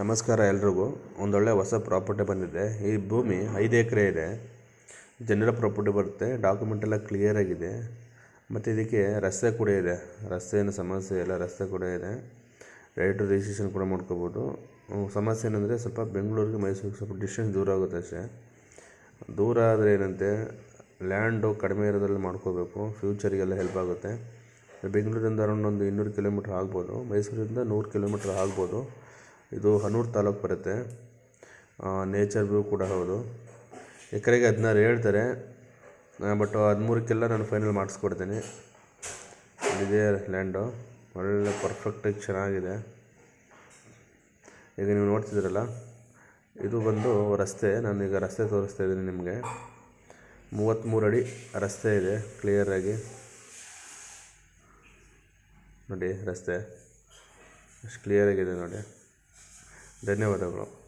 ನಮಸ್ಕಾರ ಎಲ್ರಿಗೂ. ಒಂದೊಳ್ಳೆ ಹೊಸ ಪ್ರಾಪರ್ಟಿ ಬಂದಿದೆ. ಈ ಭೂಮಿ ಐದು ಎಕರೆ ಇದೆ. ಜನರ ಪ್ರಾಪರ್ಟಿ ಬರುತ್ತೆ. ಡಾಕ್ಯುಮೆಂಟ್ ಎಲ್ಲ ಕ್ಲಿಯರ್ ಆಗಿದೆ. ಮತ್ತು ಇದಕ್ಕೆ ರಸ್ತೆ ಕೂಡ ಇದೆ. ರಸ್ತೆ ಏನು ಸಮಸ್ಯೆ ಇಲ್ಲ ರಸ್ತೆ ಕೂಡ ಇದೆ. ರೈಟ್ ರಿಜಿಸ್ಟ್ರೇಷನ್ ಕೂಡ ಮಾಡ್ಕೋಬೋದು. ಸಮಸ್ಯೆ ಏನಂದರೆ ಸ್ವಲ್ಪ ಬೆಂಗಳೂರಿಗೆ ಮೈಸೂರಿಗೆ ಸ್ವಲ್ಪ ಡಿಸ್ಟೆನ್ಸ್ ದೂರ ಆಗುತ್ತೆ ಅಷ್ಟೇ. ದೂರ ಆದರೆ ಏನಂತೆ ಲ್ಯಾಂಡು ಕಡಿಮೆ ಇರೋದ್ರಲ್ಲಿ ಮಾಡ್ಕೋಬೇಕು. ಫ್ಯೂಚರಿಗೆಲ್ಲ ಹೆಲ್ಪ್ ಆಗುತ್ತೆ. ಬೆಂಗಳೂರಿಂದ ಅರೌಂಡ್ ಒಂದು ಇನ್ನೂರು ಕಿಲೋಮೀಟ್ರ್ ಆಗ್ಬೋದು. ಮೈಸೂರಿಂದ ನೂರು ಕಿಲೋಮೀಟ್ರ್ ಆಗ್ಬೋದು. ಇದು ಹನೂರು ತಾಲೂಕು ಬರುತ್ತೆ. ನೇಚರ್ ವ್ಯೂ ಕೂಡ ಹೌದು. ಎಕರೆಗೆ ಹದಿನಾರು ಹೇಳ್ತಾರೆ. ಬಟ್ ಹದಿಮೂರಕ್ಕೆಲ್ಲ ನಾನು ಫೈನಲ್ ಮಾಡಿಸ್ಕೊಡ್ತೀನಿ. ಇದೇ ಲ್ಯಾಂಡು ಒಳ್ಳೆ ಪರ್ಫೆಕ್ಟಾಗಿ ಚೆನ್ನಾಗಿದೆ. ಈಗ ನೀವು ನೋಡ್ತಿದ್ದೀರಲ್ಲ, ಇದು ಬಂದು ರಸ್ತೆ. ನಾನು ಈಗ ರಸ್ತೆ ತೋರಿಸ್ತಾ ಇದ್ದೀನಿ ನಿಮಗೆ. ಮೂವತ್ತ್ಮೂರು ಅಡಿ ರಸ್ತೆ ಇದೆ ಕ್ಲಿಯರಾಗಿ ನೋಡಿ ರಸ್ತೆ. ಅಷ್ಟು ಕ್ಲಿಯರಾಗಿದೆ ನೋಡಿ. ధన్యవాదములు.